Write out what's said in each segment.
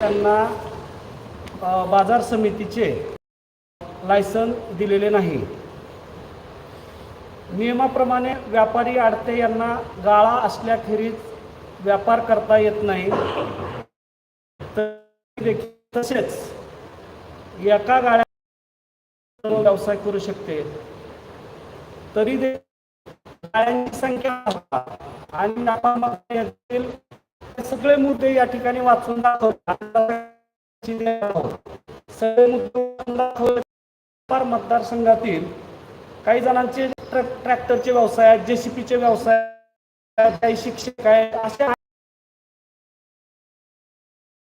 त्यांना बाजार समितीचे लायसन दिलेले नाही. नियमाप्रमाणे व्यापारी आडते यांना गाळा असल्याखेरीज व्यापार करता येत नाही. देखील तसेच एका गाळ्या व्यवसाय करू शकते. तरी दे गाळ्यांची संख्या आणि सगळे मुद्दे या ठिकाणी वाचून दाखवतात सगळे मुद्दे मतदारसंघातील काही जणांचे ट्रॅक्टरचे व्यवसाय आहेत जेसीपीचे व्यवसाय काही शिक्षक आहेत असे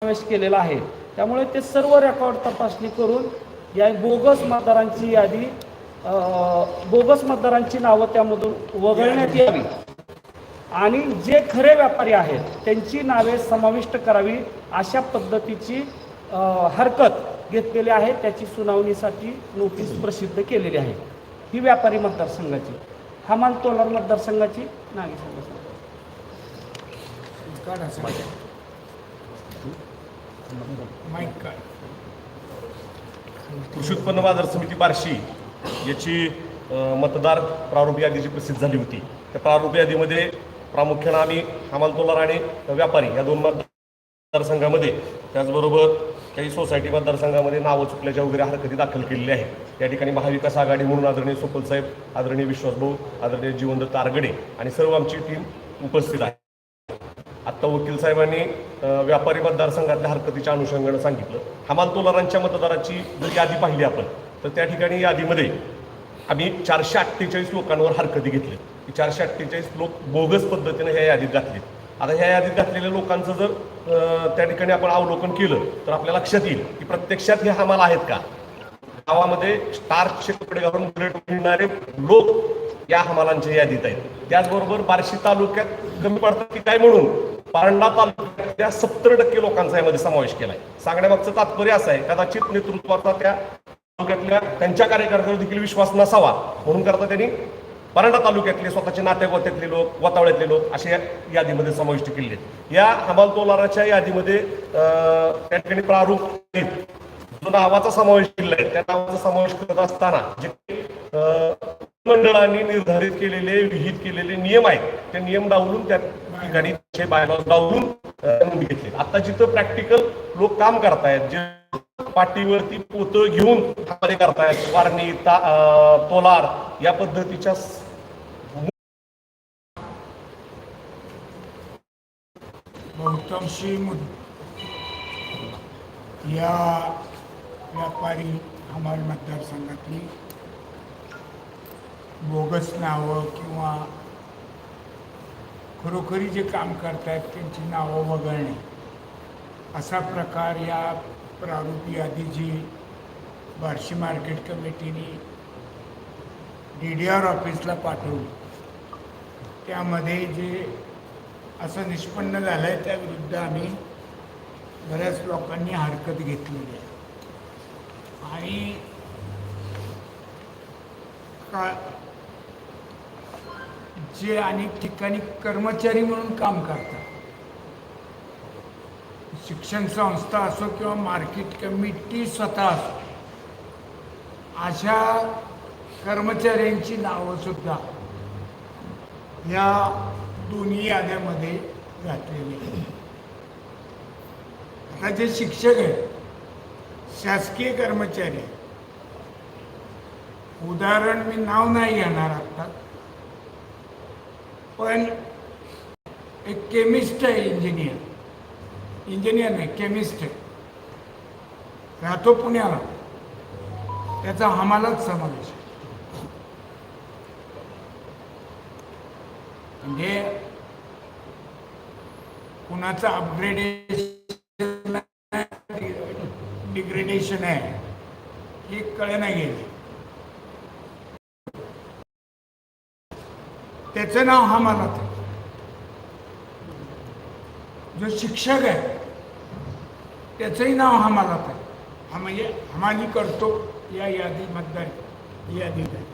समावेश केलेला आहे. त्यामुळे ते सर्व रेकॉर्ड तपासणी करून या बोगस मतदारांची यादी बोगस मतदारांची नावं त्यामधून वगळण्यात यावी. आणि जे खरे व्यापारी आहेत त्यांची नावे समाविष्ट करावी अशा पद्धतीची हरकत घेतलेली आहे. त्याची सुनावणीसाठी नोटीस प्रसिद्ध केलेली आहे. ही व्यापारी मतदारसंघाची. हमाल तोलार मतदारसंघाची? नागी संघ काय कृषी उत्पन्न बाजार समिती बार्शी याची मतदार प्रारूप यादी जी प्रसिद्ध झाली होती त्या प्रारूप यादीमध्ये प्रामुख्यानं आम्ही हमाल तोलार आणि व्यापारी या दोन मतदारसंघामध्ये. त्याचबरोबर काही सोसायटी मतदारसंघामध्ये नावं चुकल्याच्या वगैरे हरकती दाखल केलेली आहे या ठिकाणी महाविकास आघाडी म्हणून आदरणीय सुपल साहेब आदरणीय विश्वासभाऊ आदरणीय जीवनदत्त आरगडे आणि सर्व आमची टीम उपस्थित आहे आत्ता वकील साहेबांनी व्यापारी मतदारसंघातल्या हरकतीच्या अनुषंगानं सांगितलं. हमाल तोलारांच्या मतदाराची जर यादी पाहिली आपण तर त्या ठिकाणी यादीमध्ये आम्ही चारशे अठ्ठेचाळीस लोकांवर हरकती घेतली. की चारशे अठ्ठेचाळीस लोक बोगस पद्धतीनं ह्या यादीत घातले. आता ह्या यादीत घातलेल्या लोकांचं जर त्या ठिकाणी आपण अवलोकन केलं तर आपल्या लक्षात येईल की प्रत्यक्षात हे हमाल आहेत का? गावामध्ये स्टारचे कपडे घालून बुलेट मिळणारे लोक या हमालांच्या यादीत आहेत. त्याचबरोबर बार्शी तालुक्यात कमी पडतात की काय म्हणून? पारंडा तालुक्यात सत्तर टक्के लोकांचा यामध्ये समावेश केलाय. सांगण्यामागचं तात्पर्य असं आहे कदाचित नेतृत्वाचा त्या तालुक्यातल्या त्यांच्या कार्यकर्त्यांवर देखील विश्वास नसावा म्हणून करता त्यांनी परांडा तालुक्यातले स्वतःचे नातेगोत्यातले लोक वातावळ्यातले लोक असे या यादीमध्ये समाविष्ट केले आहेत. या हमाल तोलाराच्या यादीमध्ये अं, त्या ठिकाणी प्रारूप जो नावाचा समावेश केलेला आहे त्या नावाचा समावेश करत असताना जे मंडळांनी निर्धारित केलेले विहित केलेले नियम आहेत ते नियम डावलून त्या ठिकाणी बायलॉज डावलून नोंद घेतले. आता जिथं प्रॅक्टिकल लोक काम करतायत जे पाठीवरती पोतं घेऊन करतायत वारणी ता अं, तोलार या पद्धतीच्या गौतम बहुतांशी मुद या व्यापारी हमाल मतदारसंघातली बोगस नावं किंवा खरोखरी जे काम करतायत त्यांची नावं वगळणे. असा प्रकार या प्रारूप यादीची बार्शी मार्केट कमिटीने डी डी आर ऑफिसला पाठवली. त्यामध्ये जे असं निष्पन्न झालं आहे त्याविरुद्ध आम्ही बऱ्याच लोकांनी हरकत घेतलेली आहे. आणि का जे अनेक ठिकाणी कर्मचारी म्हणून काम करतात. शिक्षण संस्था असो किंवा मार्केट कमिटी स्वतः असो. अशा कर्मचाऱ्यांची नावं सुद्धा या दोन्ही याद्यामध्ये घातलेले. आता जे शिक्षक आहेत शासकीय कर्मचारी आहेत. उदाहरण मी नाव नाही घेणार आता पण एक केमिस्ट आहे इंजिनियर इंजिनियर नाही केमिस्ट आहे. राहतो पुण्याला. त्याचा आम्हालाच समावेश आहे. म्हणजे कुणाचं अपग्रेडेशन डिग्रेडेशन आहे. हे कळे नाही गेले त्याचं नाव हा मला जो शिक्षक आहे त्याचंही नाव हा मला हा म्हणजे हमाली करतो या यादी मतदार यादीत आहे.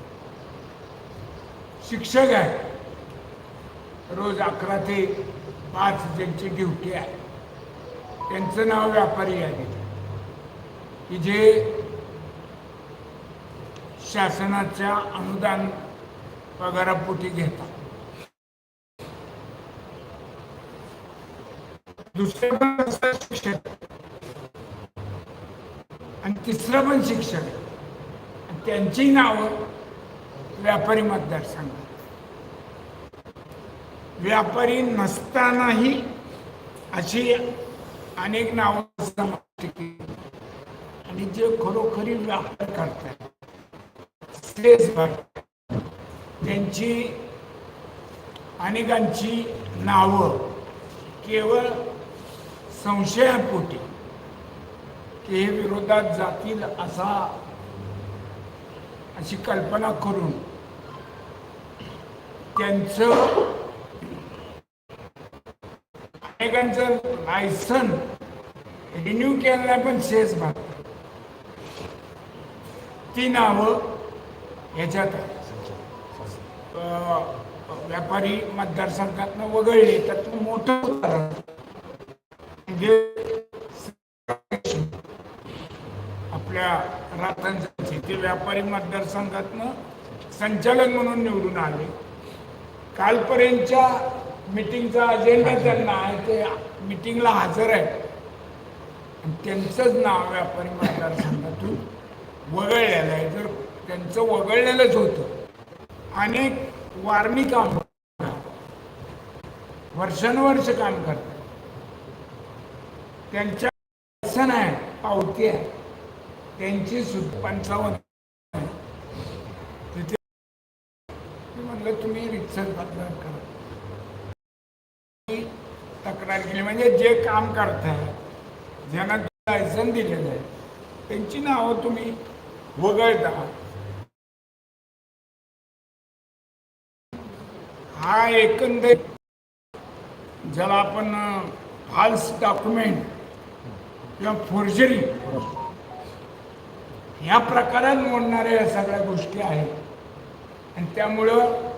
शिक्षक आहे रोज अकरा ते पाच ज्यांची ड्युटी आहे. त्यांचं नाव व्यापारी आहे. की जे शासनाच्या अनुदान पगारापोटी घेतात. दुसरं पण शिक्षक आणि तिसरं पण शिक्षक आणि त्यांची नावं व्यापारी मतदारसंघ व्यापारी नसतानाही अशी अनेक नावं समाविष्ट केली आणि जे खरोखरी व्यापार करतात त्यांची अनेकांची नावं केवळ संशयापोटी की हे विरोधात जातील असा अशी कल्पना करून त्यांचं अनेकांचं लायसन रिन्यू केलेला पण शेष भाग. ती नावं ह्याच्यात व्यापारी मतदारसंघातनं वगळले त्यातलं मोठं उदाहरण. म्हणजे आपल्या रातांचे ते व्यापारी मतदारसंघातनं संचालक म्हणून निवडून आले. कालपर्यंतच्या मिटिंगचा अजेंडा त्यांना आहे ते मिटिंगला हजर आहे त्यांचंच नाव व्यापारी मतदारसंघातून वगळलेलं आहे. जर त्यांचं वगळलेलंच होतं. अनेक वारणी काम वर्षानुवर्ष काम करतात. त्यांच्या आहे पावती आहे. त्यांची सुद्धा पंचावन्न आहे. तिथे मी म्हणलं तुम्ही रितसर तक्रार करा मी तक्रार केली म्हणजे जे काम करताय ज्यांना लायसन दिलेलं आहे त्यांची नावं तुम्ही वगळता. हा एकंदर ज्याला आपण फाल्स डॉक्युमेंट किंवा फोर्जरी ह्या प्रकारात मोडणाऱ्या या सगळ्या गोष्टी आहेत. आणि त्यामुळं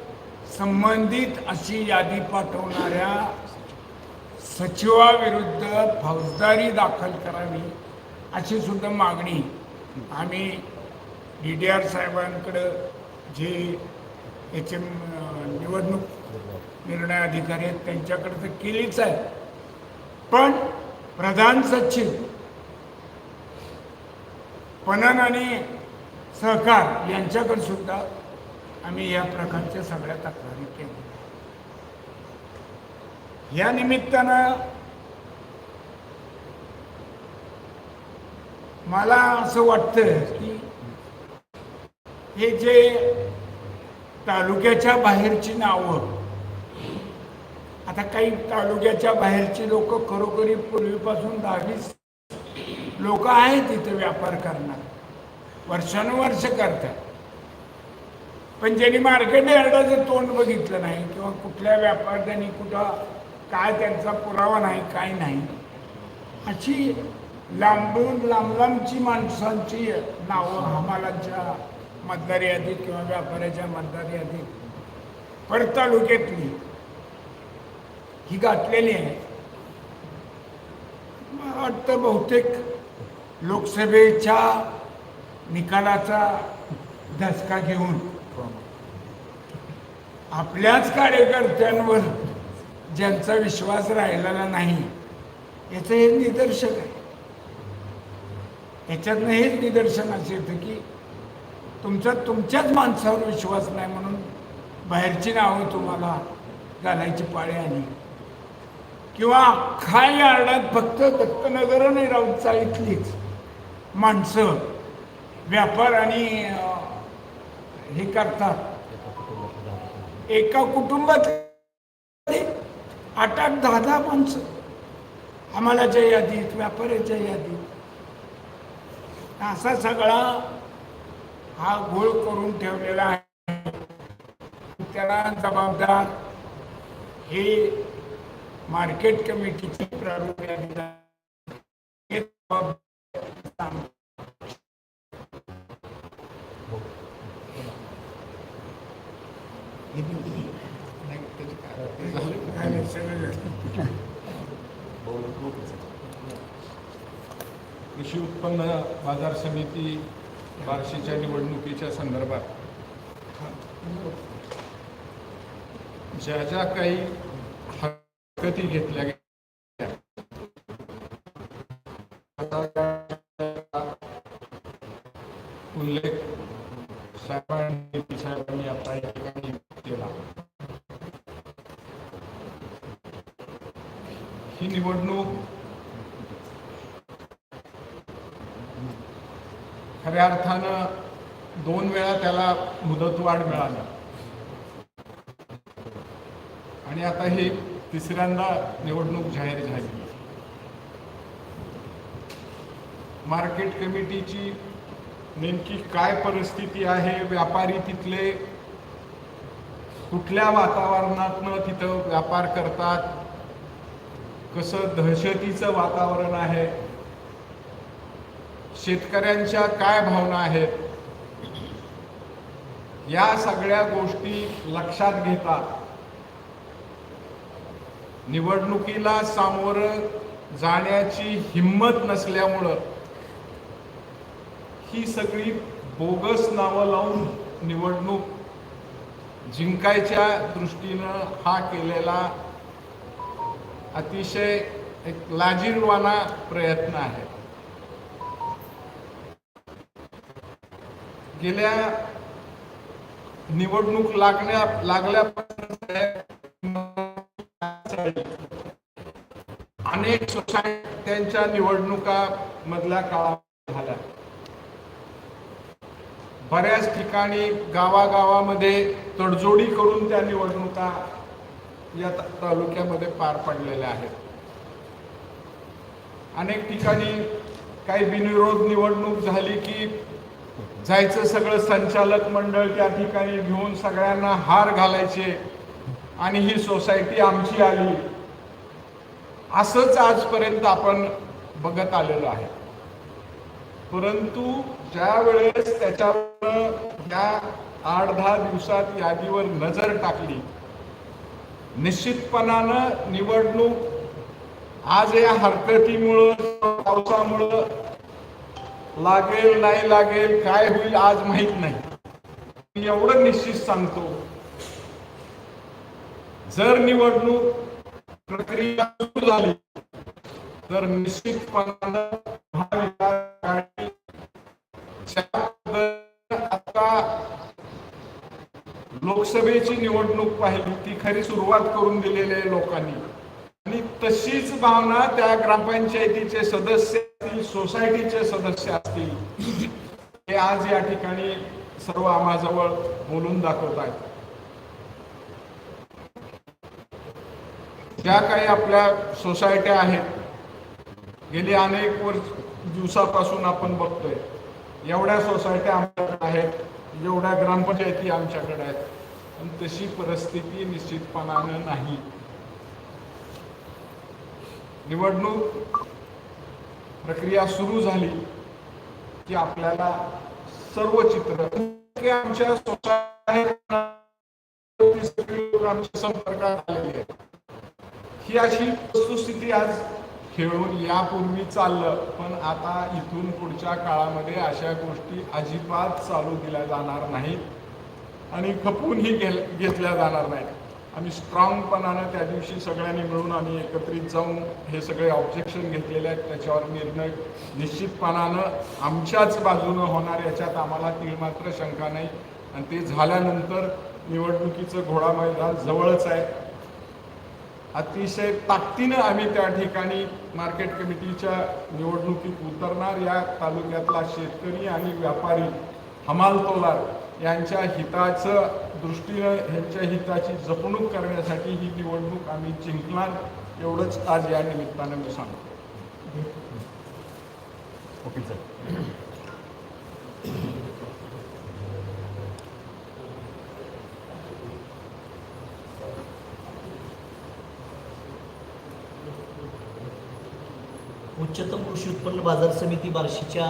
संबंधित अशी यादी पाठवणाऱ्या सचिवाविरुद्ध फौजदारी दाखल करावी अशी सुद्धा मागणी आम्ही डी डी आर साहेबांकडं जे याचे निवडणूक निर्णय अधिकारी आहेत त्यांच्याकडे तर केलीच आहे. पण प्रधान सचिव पणन आणि सहकार यांच्याकडे सुद्धा आम्ही या प्रकारच्या सगळ्या तक्रारी केल्या. या निमित्तानं मला असं वाटतं की हे जे तालुक्याच्या बाहेरची नावं आता काही तालुक्याच्या बाहेरची लोक खरोखरी पूर्वीपासून दहावीस लोक आहेत तिथे व्यापार करणार. वर्षानुवर्ष करतात. पण ज्यांनी मार्केट यार्डाचं तोंड बघितलं नाही किंवा कुठल्या व्यापाऱ्यांनी कुठं काय त्यांचा पुरावा नाही काय नाही. अशी लांबून लांब लांबची माणसांची नावं हमालांच्या मतदार यादीत किंवा व्यापाऱ्याच्या मतदार यादीत पर तालुक्यातली ही घातलेली आहे. मला वाटतं बहुतेक लोकसभेच्या निकालाचा धसका घेऊन आपल्याच कार्यकर्त्यांवर ज्यांचा विश्वास राहिलेला नाही याचं हे निदर्शक आहे. याच्यातनं हेच निदर्शन असं येतं की तुमचा तुमच्याच माणसावर विश्वास नाही म्हणून बाहेरची नावं तुम्हाला घालायची पाळी आली. किंवा अख्खा यार्डात फक्त दत्तनगर आणि इथलीच माणसं व्यापार आणि हे करतात. एका कुटुंबात आठ आठ दहा दहा माणसं आम्हालाच्या यादीत व्यापाऱ्याच्या यादीत असा सगळा हा घोळ करून ठेवलेला आहे. त्याला जबाबदार हे मार्केट कमिटीची प्रारूप यादी आहे. हे जबाबदार काय नाही, सगळं झालं. कृषी उत्पन्न बाजार समिती बार्शीच्या निवडणुकीच्या संदर्भात ज्या ज्या काही हरकती घेतल्या गेल्या उल्लेख साहेबांनी साहेबांनी आता या ठिकाणी केला. ही निवडणूक खऱ्या अर्थानं दोन वेळा त्याला मुदतवाढ मिळाली. आणि आता ही तिसऱ्यांदा निवडणूक जाहीर झाली. मार्केट कमिटीची नेमकी काय परिस्थिती आहे? व्यापारी तिथले कुठल्या वातावरणातनं तिथं व्यापार करतात? कसं दहशतीचं वातावरण आहे? शेतकऱ्यांच्या काय भावना आहेत? या सगळ्या गोष्टी लक्षात घेता. निवडणुकीला सामोरं जाण्याची हिंमत नसल्यामुळं ही सगळी बोगस नावं लावून निवडणूक जिंकायच्या दृष्टीनं हा केलेला अतिशय एक लाजीरवाना प्रयत्न आहे. गेल्या निवडणूक लागण्या लागल्यापासून अनेक सोसायट्यांच्या निवडणुका मधल्या काळात झाल्या. बऱ्याच ठिकाणी गावागावामध्ये तडजोडी करून त्या निवडणुका या तालुक्यामध्ये पार पडलेल्या आहेत. अनेक ठिकाणी काही बिनविरोध निवडणूक झाली की जायचं सगळं संचालक मंडळ त्या ठिकाणी घेऊन सगळ्यांना हार घालायचे आणि ही सोसायटी आमची आली. असंच आजपर्यंत आपण बघत आलेलो आहे. परंतु ज्या वेळेस त्याच्यावर या आठ दहा दिवसात यादीवर नजर टाकली निश्चितपणानं निवडणूक आज या हरकतीमुळं पावसामुळं लागेल नाही लागेल काय होईल आज माहीत नाही. मी एवढं निश्चित सांगतो. जर निवडणूक प्रक्रिया सुरू झाली तर निश्चितपणानं महाविकास आता लोकसभेची निवडणूक पाहिली ती खरी सुरुवात करून दिलेली आहे लोकांनी. आणि तशीच भावना त्या ग्रामपंचायतीचे सदस्य सोसायटीचे सदस्य असतील हे आज या ठिकाणी सर्व आम्हाजवळ बोलून दाखवत आहेत. ज्या काही आपल्या सोसायट्या आहेत गेली अनेक वर्ष दिवसापासून आपण बघतोय एवढ्या सोसायट्या आमच्याकडे आहेत एवढ्या ग्रामपंचायती आमच्याकडे आहेत पण तशी परिस्थिती निश्चितपणानं नाही. निवडणूक प्रक्रिया सुरू झाली की आपल्याला सर्व चित्र आमच्या संपर्कात आलेली आहे ही अशी वस्तुस्थिती आज खेळून यापूर्वी चाललं पण आता इथून पुढच्या काळामध्ये अशा गोष्टी अजिबात चालू दिल्या जाणार नाहीत आणि खपूनही घेतल्या जाणार नाहीत. आम्ही स्ट्रॉंगपणानं त्या दिवशी सगळ्यांनी मिळून आम्ही एकत्रित जाऊन हे सगळे ऑब्जेक्शन घेतलेले आहेत. त्याच्यावर निर्णय निश्चितपणानं आमच्याच बाजूनं होणार याच्यात आम्हाला तीळमात्र शंका नाही. आणि ते झाल्यानंतर निवडणुकीचं घोडा मैदान जवळच आहे. अतिशय ताकदीनं आम्ही त्या ठिकाणी मार्केट कमिटीच्या निवडणुकीत उतरणार. या तालुक्यातला शेतकरी आणि व्यापारी हमाल तोलार यांच्या हिताचं दृष्टीनं ह्यांच्या हिताची जपणूक करण्यासाठी ही निवडणूक आम्ही जिंकणार एवढंच आज या निमित्तानं मी सांगतो. ओके सर उच्चतम कृषी उत्पन्न बाजार समिती बार्शीच्या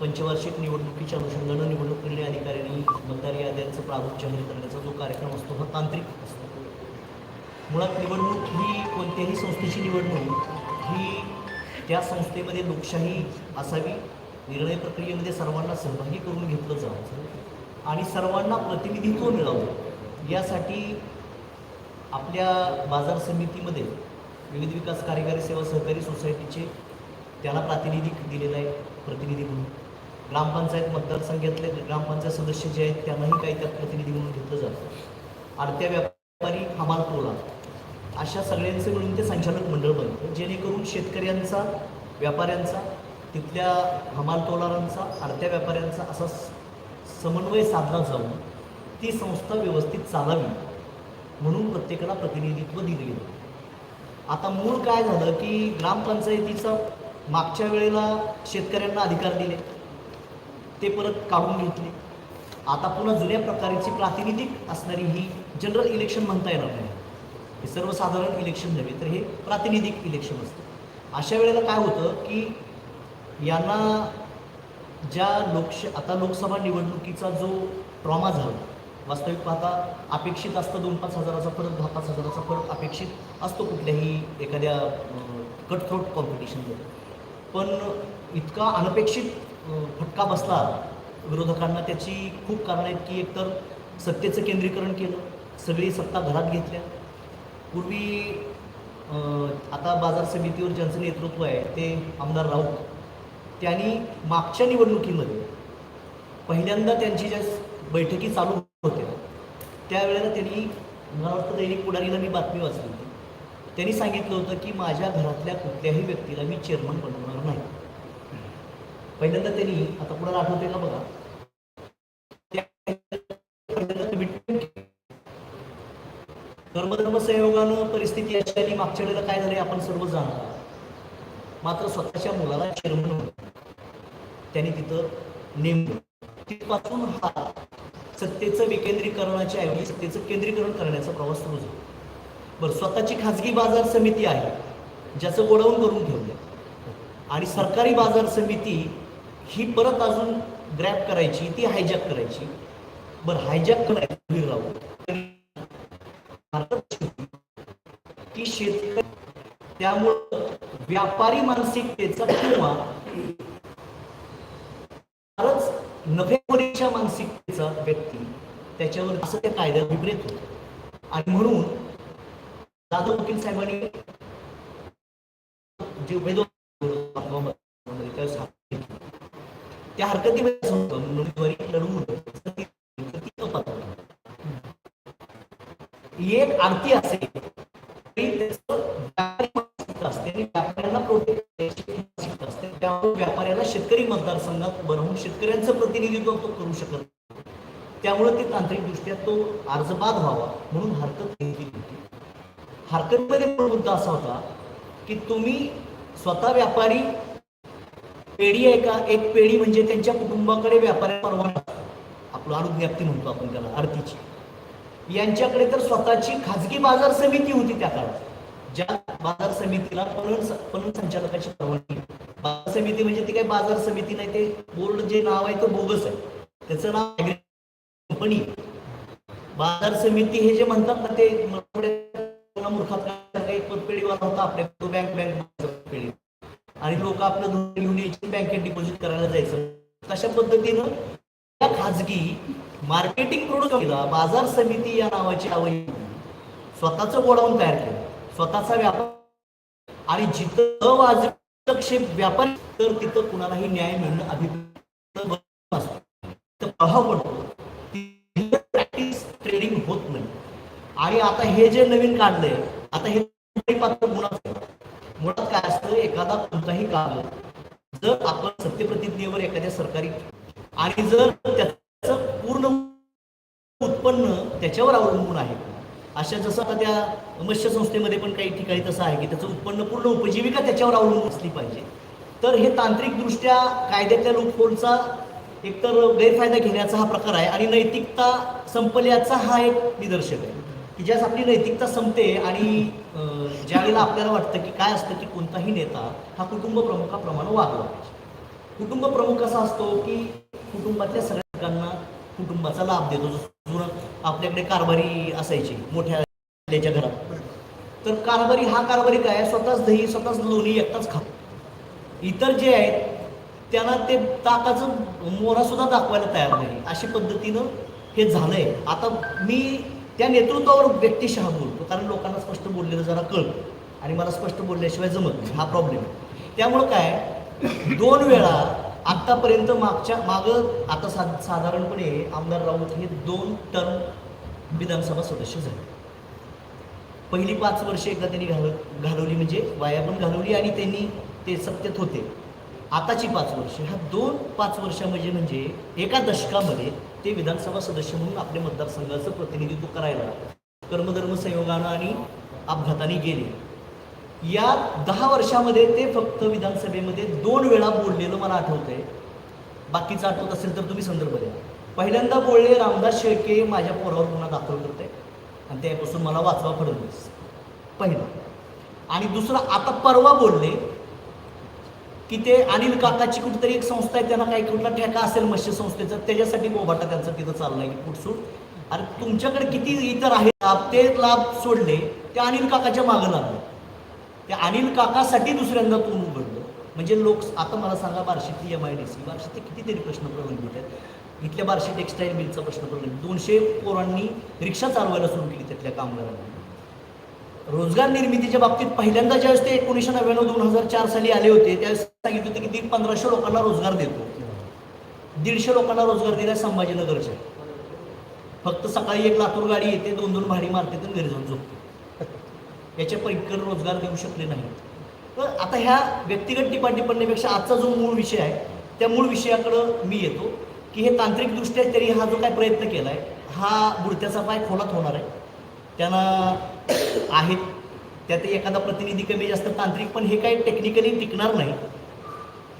पंचवार्षिक निवडणुकीच्या अनुषंगानं निवडणूक निर्णय अधिकाऱ्यांनी मतदार याद्यांचं प्रारूप जाहीर करण्याचा जो कार्यक्रम असतो हा तांत्रिक असतो. मुळात निवडणूक ही कोणत्याही संस्थेची निवडणूक ही त्या संस्थेमध्ये लोकशाही असावी निर्णय प्रक्रियेमध्ये सर्वांना सहभागी करून घेतलं जावं आणि सर्वांना प्रतिनिधित्व मिळावं यासाठी आपल्या बाजार समितीमध्ये विविध विकास कार्यकारी सेवा सहकारी सोसायटीचे त्याला प्रातिनिधिक दिलेलं आहे प्रतिनिधी म्हणून. ग्रामपंचायत मतदारसंघातले ग्रामपंचायत सदस्य जे आहेत त्यांनाही काही त्यात प्रतिनिधी म्हणून घेतलं जातं. आडत्या व्यापारी हमाल टोला. अशा सगळ्यांचे मिळून ते संचालक मंडळ बनतं. जेणेकरून शेतकऱ्यांचा व्यापाऱ्यांचा तिथल्या हमाल टोलारांचा आडत्या व्यापाऱ्यांचा असा स- समन्वय साधला जाऊन ती संस्था व्यवस्थित चालावी म्हणून प्रत्येकाला प्रतिनिधित्व दिले गेलं. आता मूळ काय झालं की ग्रामपंचायतीचा मागच्या वेळेला शेतकऱ्यांना अधिकार दिले. ते परत काढून घेतले. आता पुन्हा जुन्या प्रकारची प्रातिनिधिक असणारी ही जनरल इलेक्शन म्हणता येणार नाही. हे सर्वसाधारण इलेक्शन नव्हे तर हे प्रातिनिधिक इलेक्शन असतं. अशा वेळेला काय होतं की यांना ज्या लोकश आता लोकसभा निवडणुकीचा जो ट्रॉमा झाला वास्तविक पाहता अपेक्षित असतं दोन पाच हजाराचा फरक दहा पाच हजाराचा फरक अपेक्षित असतो कुठल्याही एखाद्या कटथ्रोट कॉम्पिटिशनमध्ये पण इतका अनपेक्षित फटका बसला विरोधकांना त्याची खूप कारणं आहेत की एकतर सत्तेचं केंद्रीकरण केलं सगळी सत्ता घरात घेतल्या. पूर्वी आता बाजार समितीवर ज्यांचं नेतृत्व आहे ते आमदार राऊत. त्यांनी मागच्या निवडणुकीमध्ये पहिल्यांदा त्यांची ज्या बैठकी चालू होत्या त्यावेळेला त्यांनी मला वाटतं दैनिक पुढारीला मी बातमी वाचली होती. त्यांनी सांगितलं होतं की माझ्या घरातल्या कुठल्याही व्यक्तीला मी चेअरमन बनवणार नाही. पहिल्यांदा त्यांनी आता पुढे आठवते का बघा? कर्मधर्म संयोगानं परिस्थिती अशी आणि मागच्या वेळेला काय झाले आपण सर्व जाणार मात्र स्वतःच्या मुलाला चेअरमन त्यांनी तिथं नेमलं तिथपासून हा सत्तेचं विकेंद्रीकरणाच्या ऐवजी सत्तेचं केंद्रीकरण करण्याचा प्रवास सुरू झाला. बरं स्वतःची खाजगी बाजार समिती आहे ज्याचं गोडाऊन करून ठेवलं आणि सरकारी बाजार समिती ही परत अजून ग्रॅप करायची ती हायजॅक करायची. बरं हायजॅक करायची राहू. शेतकरी त्यामुळं व्यापारी मानसिकतेचा किंवा फारच नफेखोरीच्या मानसिकतेचा व्यक्ती त्याच्यावर असं त्या कायद्या विपरीत होतं. आणि म्हणून दादा वकील साहेबांनी जे वेदो त्यावेळेस हात घेतला. त्या हरकतीमध्ये असं लढवून ही एक आरती असेल व्यापाऱ्यांना प्रोटेक्ट असते. त्यामुळे व्यापाऱ्याला शेतकरी मतदारसंघात बनवून शेतकऱ्यांचं प्रतिनिधित्व तो करू शकत नाही. त्यामुळे ते तांत्रिकदृष्ट्या तो अर्ज बाद व्हावा म्हणून हरकत घेतली होती. हरकतमध्ये मुद्दा असा होता की तुम्ही स्वतः व्यापारी पेढी आहे का? एक पेढी म्हणजे त्यांच्या कुटुंबाकडे व्यापाऱ्या परवाना आपलं अनुज्ञप्ती म्हणतो आपण त्याला आरतीची. यांच्याकडे तर स्वतःची खाजगी बाजार समिती होती त्या काळात. ज्या बाजार समितीला पणन पणन संचालकाची परवानगी. बाजार समिती म्हणजे ती काही बाजार समिती नाही ते बोर्ड जे नाव आहे ते बोगस आहे. त्याचं नाव कंपनी. बाजार समिती हे जे म्हणतात ना ते मूर्खात काय होता आपल्या बँक बँक आणि लोक आपलं घेऊन यायची बँकेत डिपॉझिट करायला जायचं. तशा पद्धतीनं या खाजगी मार्केटिंग प्रोडक्ट बाजार समिती या नावाची नावं स्वतःचं गोडाऊन तयार केलं. स्वतःचा व्यापार. आणि जिथं अवाजक्षेप व्यापार तर तिथं कुणालाही न्याय मिळणं अभिप्राय असतो प्रभाव पडतो प्रॅक्टिस ट्रेडिंग होत नाही. आणि आता हे जे नवीन काढलंय आता हे पात्र गुणाचं मुळात काय असतं एखादा कोणताही काम जर आपण सत्यप्रतिज्ञेवर एखाद्या सरकारी आणि जर त्याचं पूर्ण उत्पन्न त्याच्यावर अवलंबून आहे. अशा जसं आता त्या मत्स्य संस्थेमध्ये पण काही ठिकाणी तसं आहे की त्याचं उत्पन्न पूर्ण उपजीविका त्याच्यावर अवलंबून असली पाहिजे. तर हे तांत्रिकदृष्ट्या कायद्यातल्या लूपहोलचा एकतर गैरफायदा घेण्याचा हा प्रकार आहे आणि नैतिकता संपल्याचा हा एक निदर्शक आहे. की ज्यास आपली नैतिकता संपते आणि ज्या ज्यावेळेला आपल्याला वाटतं की काय असतं की कोणताही नेता हा कुटुंब प्रमुखाप्रमाणे वागला पाहिजे. कुटुंब प्रमुख असा असतो की कुटुंबातल्या सगळ्या लोकांना कुटुंबाचा लाभ देतो. जसं आपल्याकडे कारभारी असायची मोठ्या त्याच्या घरात. तर कारभारी हा कारभारी काय आहे? स्वतःच दही स्वतःच लोणी एकटाच खातो इतर जे आहेत त्यांना ते ताकाचं मोरा सुद्धा दाखवायला तयार नाही. अशी पद्धतीनं हे झालंय. आता मी त्या नेतृत्वावर व्यक्तिशः बोलतो कारण लोकांना स्पष्ट बोललेलं जरा कळतं आणि मला स्पष्ट बोलल्याशिवाय जमत नाही. हा प्रॉब्लेम त्यामुळं काय? दोन वेळा आत्तापर्यंत मागच्या मागं आता सा साधारणपणे आमदार राऊत हे दोन टर्म विधानसभा सदस्य झाले. पहिली पाच वर्ष एकदा त्यांनी घाल घालवली म्हणजे वाया पण घालवली आणि त्यांनी ते सत्तेत होते. आताची पाच वर्ष ह्या दोन पाच वर्षामध्ये म्हणजे एका दशकामध्ये ते विधानसभा सदस्य म्हणून आपल्या मतदारसंघाचं प्रतिनिधित्व करायला कर्मधर्म संयोगानं आणि अपघाताने गेले. या दहा वर्षामध्ये ते फक्त विधानसभेमध्ये दोन वेळा बोललेलं मला आठवतंय. बाकीचं आठवत असेल तर तुम्ही संदर्भ द्या. पहिल्यांदा बोलले रामदास शेळके माझ्या पोरावर गुन्हा दाखल आहे आणि त्यापासून मला वाचवा फडणवीस. पहिला. आणि दुसरं आता परवा बोलले की ते अनिल काकाची कुठेतरी एक संस्था आहे त्यांना काही कुठला ठेका असेल मत्स्य संस्थेचा त्याच्यासाठी बोबाटा त्यांचा तिथं चाललाय की कुठसूट अरे तुमच्याकडे किती इतर आहेत लाभ? ते लाभ सोडले ते अनिल काकाच्या मागं लागले. त्या अनिल काकासाठी दुसऱ्यांदा तोंड उघडलं. म्हणजे लोक आता मला सांगा बार्शीतली एम आय डी सी बार्शीतले कितीतरी प्रश्न प्रलंबित आहेत. इथल्या बार्शी टेक्स्टाईल मिलचा प्रश्न प्रलंबित. दोनशे पोरांनी रिक्षा चालवायला सुरू केली तिथल्या कामगारांनी. रोजगार निर्मितीच्या बाबतीत पहिल्यांदा ज्यावेळेस ते एकोणीसशे नव्याण्णव दोन हजार चार साली आले होते त्यावेळेस सांगितलं होतं की ती पंधराशे लोकांना रोजगार देतो. दीडशे लोकांना रोजगार दिला संभाजीनगरच्या फक्त सकाळी एक लातूर गाडी येते दोन दोन भाडी मारते तर घरी जाऊन झोपते. याच्या पैकर रोजगार देऊ शकले नाही. तर आता ह्या व्यक्तिगत टिपाटिपणीपेक्षा आजचा जो मूळ विषय आहे त्या मूळ विषयाकडं मी येतो की हे तांत्रिकदृष्ट्या तरी हा जो काय प्रयत्न केला आहे हा बुडत्याचा पाय खोलात होणार आहे. त्यांना आहेत. त्यात एखादा प्रतिनिधी कमी जास्त तांत्रिक पण हे काही टेक्निकली टिकणार नाही.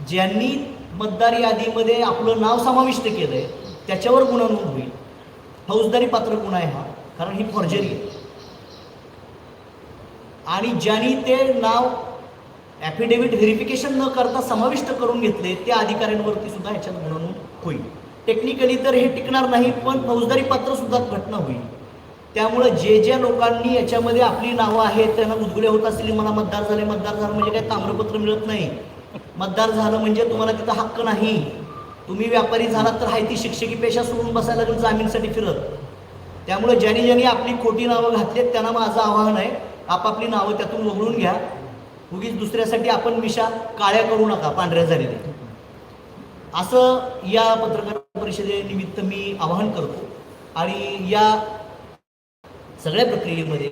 ज्यांनी मतदार यादीमध्ये आपलं नाव समाविष्ट केलं आहे त्याच्यावर गुन्हा नोंद होईल. फौजदारी पात्र गुन्हा आहे हा? कारण ही फॉर्जरी आहे. आणि ज्यांनी ते नाव ॲफिडेव्हिट व्हेरिफिकेशन न करता समाविष्ट करून घेतले त्या अधिकाऱ्यांवरती सुद्धा ह्याच्यात गुन्हा नोंद होईल. टेक्निकली तर हे टिकणार नाही पण फौजदारी पात्र सुद्धा घटना होईल. त्यामुळं जे ज्या लोकांनी याच्यामध्ये आपली नावं आहेत त्यांना उद्गुल्या होत असतील मला मतदार झाले मतदार झालं म्हणजे काही ताम्रपत्र मिळत नाही. मतदार झालं म्हणजे तुम्हाला तिथं हक्क नाही. तुम्ही व्यापारी झालात तर हाय ती शिक्षकी पेशा सोडून बसायला लागेल जामीनसाठी फिरत. त्यामुळे ज्यांनी ज्यांनी आपली खोटी नावं घातलीत त्यांना माझं आव्हान आहे आपापली नावं त्यातून वगळून घ्या. उगीच दुसऱ्यासाठी आपण मिशा काळ्या करू नका पांढऱ्या झालेल्या असं या पत्रकार परिषदेनिमित्त मी आवाहन करतो. आणि या सगळ्या प्रक्रियेमध्ये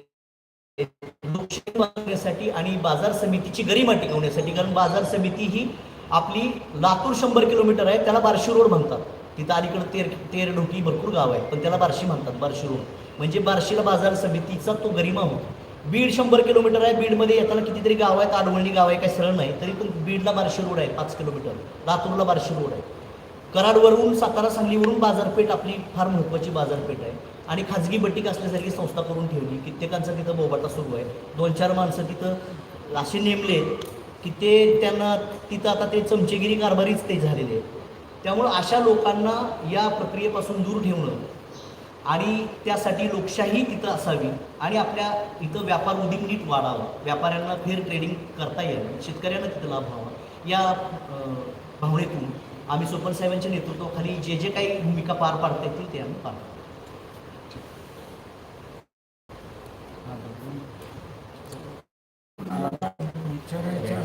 लोकशाही वाचवण्यासाठी आणि बाजार समितीची गरिमा टिकवण्यासाठी कारण बाजार समिती ही आपली लातूर शंभर किलोमीटर आहे त्याला बार्शी रोड म्हणतात. तिथं अलीकडं तेर तेर ढोकी भरपूर गाव आहे पण त्याला बार्शी म्हणतात बार्शी रोड. म्हणजे बार्शीला बाजार समितीचा तो गरिमा होतो. बीड शंभर किलोमीटर आहे बीडमध्ये येताना कितीतरी गाव आहेत आडवणी गाव आहे काही सरळ नाही तरी पण बीडला बार्शी रोड आहे पाच किलोमीटर. लातूरला बार्शी रोड आहे. कराडवरून सातारा सांगलीवरून बाजारपेठ आपली फार महत्त्वाची बाजारपेठ आहे. आणि खाजगी बटीक असल्यासारखी संस्था करून ठेवली. कित्येकांचा तिथं बोबाटा सुरू आहे. दोन चार माणसं तिथं असे नेमले की ते त्यांना तिथं आता ते चमचेगिरी कारभारीच ते झालेले आहेत. त्यामुळं अशा लोकांना या प्रक्रियेपासून दूर ठेवणं आणि त्यासाठी लोकशाही तिथं असावी आणि आपल्या इथं व्यापार उद्योग नीट वाढावा. व्यापाऱ्यांना फेअर ट्रेडिंग करता यावी. शेतकऱ्यांना तिथं लाभ व्हावा. या भावनेतून आम्ही सोपन साहेबांच्या नेतृत्वाखाली जे जे काही भूमिका पार पाडता येतील ते आम्ही पार पाडतो 전에